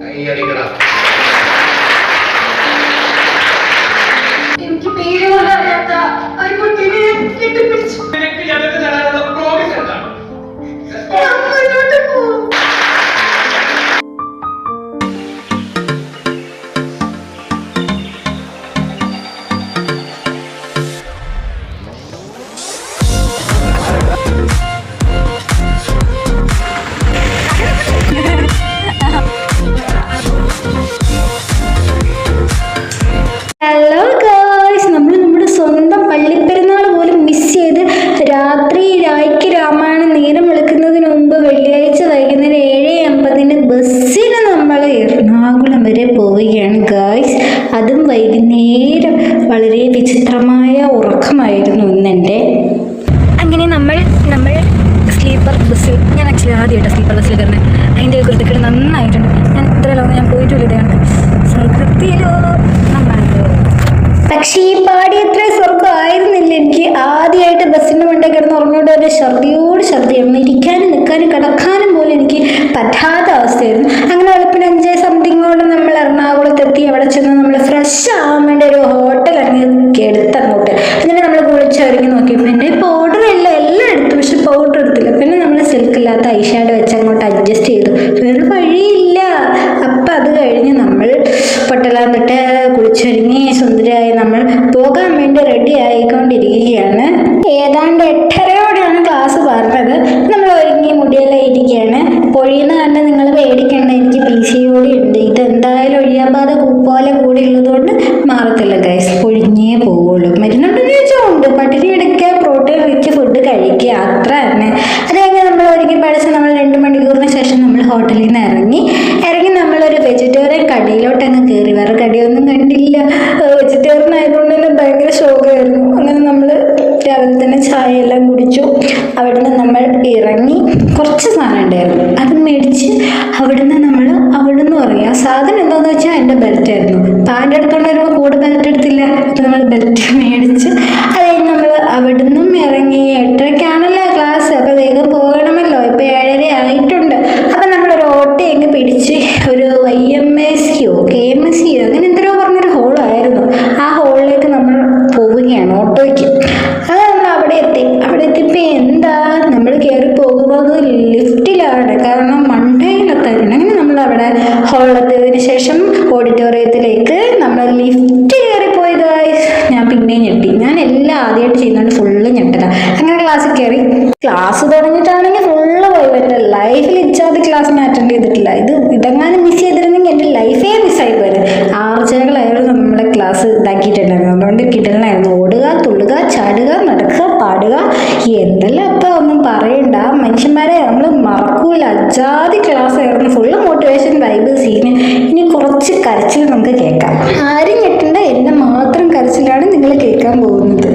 കൈയടിക്കണം എനിക്ക് വൈകുന്നേരം വളരെ വിചിത്രമായ ഉറക്കമായിരുന്നു ഇന്നെന്റെ. അങ്ങനെ നമ്മൾ നമ്മൾ സ്ലീപ്പർ ബസ്സിൽ ഞാൻ ആക്ച്വലി ആദ്യമായിട്ട് സ്ലീപ്പർ ബസ്സിൽ കയറുന്നത് അതിന്റെ കൃത്യക്കേട് നന്നായിട്ടുണ്ട്. ഞാൻ ഇത്ര ലോകം ഞാൻ പോയിട്ടില്ല ഇതാണ് സ്വർഗത്തിലോ പക്ഷേ ഈ പാടി എത്ര സ്വർഗം ആയിരുന്നില്ല എനിക്ക് ആദ്യമായിട്ട് ബസ്സിന്റെ മുണ്ടേ കിടന്ന് ഉറങ്ങോണ്ട് ഒരു ഛർദിയോട് ഛർദിയായിരുന്നു ഇരിക്കാനും നിൽക്കാനും കിടക്കാനും പോലും എനിക്ക് പറ്റാത്ത അവസ്ഥയായിരുന്നു. അങ്ങനെ വെളുപ്പിന് അഞ്ച് സംതിങ്ങോട് നമ്മൾ എറണാകുളത്തെത്തി. അവിടെ ചെന്ന് നമ്മൾ ഫ്രഷ് ആവാൻ നോക്കിയപ്പോൾ എന്റെ പൗഡർ എല്ലാം എല്ലാം എടുത്തു. പക്ഷെ പൗഡർ എടുത്തില്ല. പിന്നെ നമ്മൾ സിൽക്കില്ലാത്ത ഐഷാഡ് വെച്ച് സാധനം ശേഷം ഓഡിറ്റോറിയത്തിലേക്ക് നമ്മൾ ലിഫ്റ്റ് കയറി guys. ഞാൻ പിന്നെയും ഞെട്ടി. ഞാൻ എല്ലാം ആദ്യമായിട്ട് ചെയ്യുന്നുണ്ട് ഫുള്ള് ഞെട്ടല. അങ്ങനെ ക്ലാസ്സിൽ കയറി. ക്ലാസ് തുടങ്ങിയിട്ടാണെങ്കിൽ ഫുള്ള് പോയി. ലൈഫിൽ ഇച്ചാതെ ക്ലാസ് ഞാൻ അറ്റൻഡ് ചെയ്തിട്ടില്ല. ഇത് ഇതെങ്ങാനും മിസ് ചെയ്തിരുന്നെങ്കിൽ എന്റെ ലൈഫേ മിസ്സായി പോയത്. ആർച്ചകളായിരുന്നു നമ്മുടെ ക്ലാസ് കുറച്ച് കരച്ചിൽ നമുക്ക് കേൾക്കാം. ആരും ഞെട്ടണ്ട എന്നെ മാത്രം കരച്ചിലാണ് നിങ്ങൾ കേൾക്കാൻ പോകുന്നത്.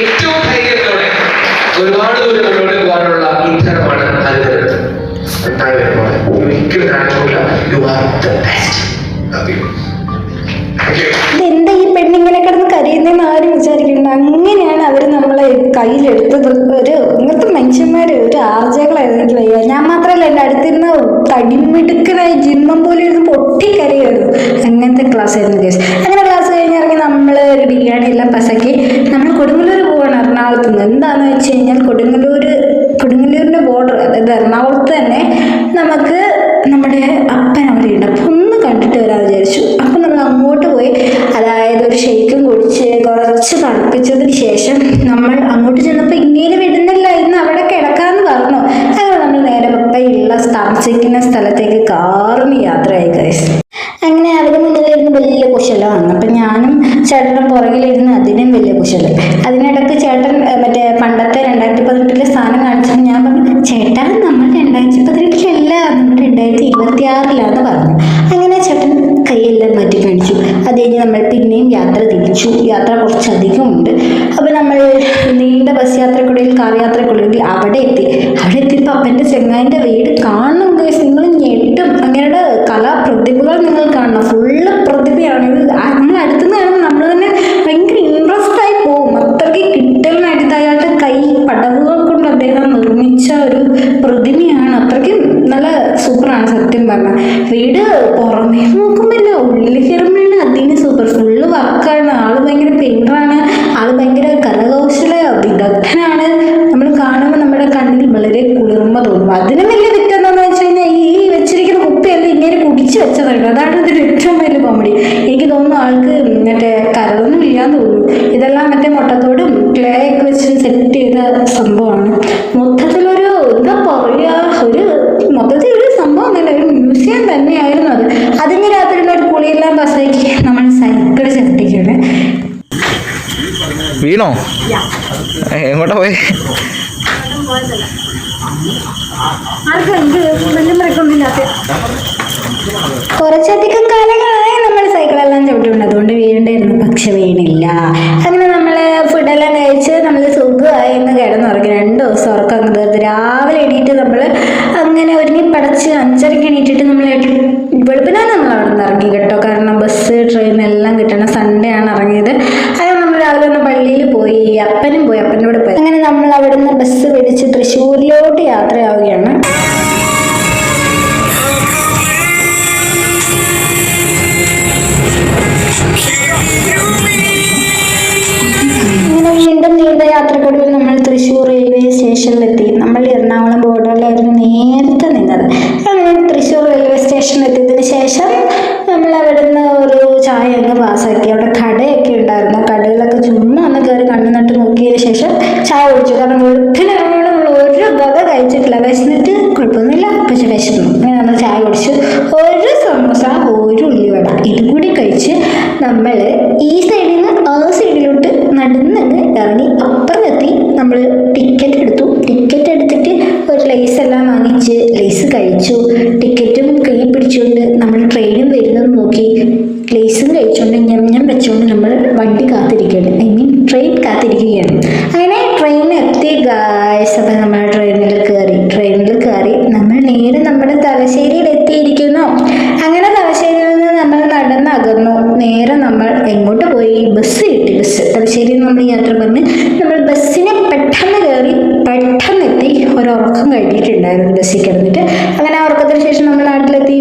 ഏറ്റവും ധൈര്യത്തോടെ ഒരുപാട് ദൂരം മുന്നോട്ട് പോകാനുള്ള ഇന്ധനമാണ് യു ഇതെന്താ ഈ പെണ്ണിങ്ങനെ കിടന്ന് കരയുന്നതെന്ന് ആരും വിചാരിക്കണ്ട. അങ്ങനെയാണ് അവർ നമ്മളെ കയ്യിലെടുത്തത് ഒരു ഇങ്ങനത്തെ മനുഷ്യന്മാർ ഒരു ആർജകളായിരുന്നു ഞാൻ മാത്രമല്ല എന്റെ തടിമിടുക്കനായി ജിമ്മം പോലെ ഇരുന്ന് പൊട്ടിക്കരയായിരുന്നു അങ്ങനത്തെ ക്ലാസ് ആയിരുന്നു കേസ് അങ്ങനെ ക്ലാസ് കഴിഞ്ഞിറങ്ങി നമ്മൾ ഒരു ബിരിയാണി എല്ലാം പസക്കി നമ്മൾ കൊടുങ്ങല്ലൂർ പോവാണ് എറണാകുളത്ത് നിന്ന് എന്താണെന്ന് വെച്ച് കഴിഞ്ഞാൽ കൊടുങ്ങല്ലൂർ കൊടുങ്ങല്ലൂരിന്റെ ബോർഡർ അതായത് എറണാകുളത്ത് തന്നെ നമുക്ക് നമ്മുടെ അപ്പൻ അവിടെയുണ്ട് അപ്പം ഒന്ന് കണ്ടിട്ട് വരാമെന്ന് വിചാരിച്ചു അപ്പം നമ്മൾ അങ്ങോട്ട് പോയി അതായത് ഒരു ഷെയ്ക്കും കുടിച്ച് കുറച്ച് തണുപ്പിച്ചതിന് ശേഷം നമ്മൾ അങ്ങോട്ട് ചെന്നപ്പോൾ ഇങ്ങനെ വിടുന്നില്ല എന്ന് അവർ ഉദ്ദേശിക്കുന്ന സ്ഥലത്തേക്ക് കാറിന് യാത്രയായി കൈസ് അങ്ങനെ അവിടെ മുന്നിലിരുന്ന് വലിയ കുശലമാണ് അപ്പം ഞാനും ചേട്ടനും പുറകിലിരുന്ന് അതിനും വലിയ കുശലം. അതിനിടയ്ക്ക് ചേട്ടൻ മറ്റേ പണ്ടത്തെ രണ്ടായിരത്തി പതിനെട്ടിലെ സ്ഥാനം കാണിച്ചപ്പോൾ ഞാൻ പറഞ്ഞു ചേട്ടൻ നമ്മൾ രണ്ടായിരത്തി പതിനെട്ടിലല്ല നമ്മൾ രണ്ടായിരത്തി ഇരുപത്തി ആറിലാന്ന് പറഞ്ഞു. അങ്ങനെ ചേട്ടൻ കൈയെല്ലാം മാറ്റി കാണിച്ചു. അത് കഴിഞ്ഞ് നമ്മൾ പിന്നെയും യാത്ര തിരിച്ചു. യാത്ര കുറച്ചധികം ഉണ്ട്. അപ്പോൾ നമ്മൾ നീണ്ട ബസ് യാത്രക്കുള്ളിൽ കാർ യാത്രക്കുള്ളിൽ അവിടെ എത്തി. അവിടെ എത്തിയപ്പോൾ അപ്പന്റെ ചെങ്ങായിന്റെ വീട് കാണണം ഗൈസ് നിങ്ങൾ ഞെട്ടും അങ്ങനെയുടെ കലാപ്രതിഭകൾ നിങ്ങൾ കാണണം ഫുള്ള് പ്രതിഭയാണ് നമ്മൾ അടുത്തുനിന്ന് കാണുമ്പോൾ നമ്മൾ തന്നെ ഭയങ്കര ഇൻട്രസ്റ്റ് ആയി പോകും. അത്രയ്ക്ക് കിട്ടലിനായിട്ട് അയാളുടെ കൈ പടവുകൾ കൊണ്ട് അദ്ദേഹം നിർമ്മിച്ച ഒരു പ്രതിമയാണ് അത്രയ്ക്ക് നല്ല സൂപ്പറാണ് സത്യം പറഞ്ഞാൽ വീട് പുറമേ നോക്കുമ്പോൾ ഉള്ളിൽ കയറുമ്പോഴാണ് അതിന് സൂപ്പർ ഫുള്ള് വർക്കാണ് ആൾ ഭയങ്കര പെയിന്ററാണ് ആൾ ഭയങ്കര കരകൗശല വിദഗ്ധനാണ്. നമ്മൾ കാണുമ്പോൾ നമ്മുടെ കണ്ണിൽ വളരെ കുളിർമ തോന്നും. അതിനും വലിയ ഇങ്ങനെ കുടിച്ച് വെച്ചതാണ് അതാണ് ഇതിന്റെ ഏറ്റവും വലിയ കോമഡി എനിക്ക് തോന്നുന്നു ആൾക്ക് മറ്റേ കരളൊന്നും ഇല്ലാന്ന് തോന്നുന്നു. ഇതെല്ലാം മറ്റേ മുട്ടത്തോടും ക്ലേ ഒക്കെ വെച്ച് സെറ്റ് ചെയ്ത സംഭവമാണ്. മൊത്തത്തിലൊരു എന്താ പറയുക ഒരു മൊത്തത്തിൽ ഒരു സംഭവം തന്നെ ഒരു മ്യൂസിയം തന്നെയായിരുന്നു അത്. അതിന് രാത്രി ഒരു കുളിയെല്ലാം ബസ്സാക്കി നമ്മൾ സൈക്കിൾ ചവിട്ടിക്കാണ് വീണോ? എങ്ങോട്ടാ പോയി? കുറച്ചധികം കാലങ്ങളായി നമ്മൾ സൈക്കിളെല്ലാം ചവിട്ടുണ്ട് അതുകൊണ്ട് വീഴണ്ടായിരുന്നു പക്ഷെ വീണില്ല. അങ്ങനെ നമ്മൾ ഫുഡെല്ലാം കഴിച്ച് നമ്മൾ സുഖമായി എന്ന് കിടന്നുറങ്ങി. രണ്ട് ദിവസം ഉറക്കം അങ്ങ് തീർത്ത് രാവിലെ എണീറ്റ് നമ്മൾ അങ്ങനെ ഒരുങ്ങി പടച്ച് അഞ്ചരയ്ക്ക് എണീറ്റിട്ട് നമ്മൾ വെളുപ്പിനാണ് നമ്മൾ അവിടെ നിന്ന് ഇറങ്ങി കേട്ടോ. കാരണം ബസ് ട്രെയിൻ എല്ലാം കിട്ടണം. സൺഡേ ആണ് ഇറങ്ങിയത്. അങ്ങനെ നമ്മൾ രാവിലെ ഒന്ന് പള്ളിയിൽ പോയി. അപ്പനും പോയി. അപ്പന്റെ കൂടെ യാത്രക്കൊടുവിൽ നമ്മൾ തൃശ്ശൂർ റെയിൽവേ സ്റ്റേഷനിലെത്തി നമ്മൾ എറണാകുളം ബോർഡറിലായിരുന്നു നേരത്തെ നിന്നത്. അങ്ങനെ തൃശ്ശൂർ റെയിൽവേ സ്റ്റേഷനിലെത്തിയതിന് ശേഷം നമ്മൾ അവിടെ നിന്ന് ഒരു ചായ അങ്ങ് പാസ്സാക്കി അവിടെ കടയൊക്കെ ഉണ്ടായിരുന്നു. കടകളൊക്കെ ചുമ്മാ ഒന്ന് കയറി കണ്ണു നട്ട് നോക്കിയതിന് ശേഷം ചായ കുടിച്ചു. ലേസ് എല്ലാം വാങ്ങിച്ച് ലേസ് കഴിച്ചു. ടിക്കറ്റും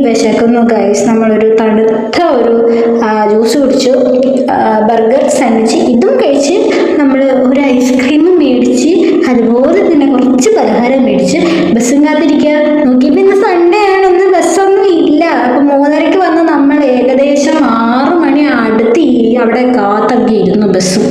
വിശക്കുന്നു ഗൈസ് നമ്മളൊരു തണുത്ത ഒരു ജ്യൂസ് കുടിച്ചു. ബർഗർ സാൻഡ്വിച്ച് ഇതും കഴിച്ച് നമ്മൾ ഒരു ഐസ്ക്രീമും മേടിച്ച് അതുപോലെ തന്നെ കുറച്ച് പലഹാരം മേടിച്ച് ബസ്സും കാത്തിരിക്കുക. നോക്കിയപ്പോൾ ഇന്ന് സൺഡേ ആണ്. ഇന്ന് ബസ്സൊന്നും ഇല്ല. അപ്പം മൂന്നരയ്ക്ക് വന്ന് നമ്മൾ ഏകദേശം ആറ് മണി അടുത്ത് അവിടെ കാത്തൊക്കെ ഇരുന്നു ബസ്സും.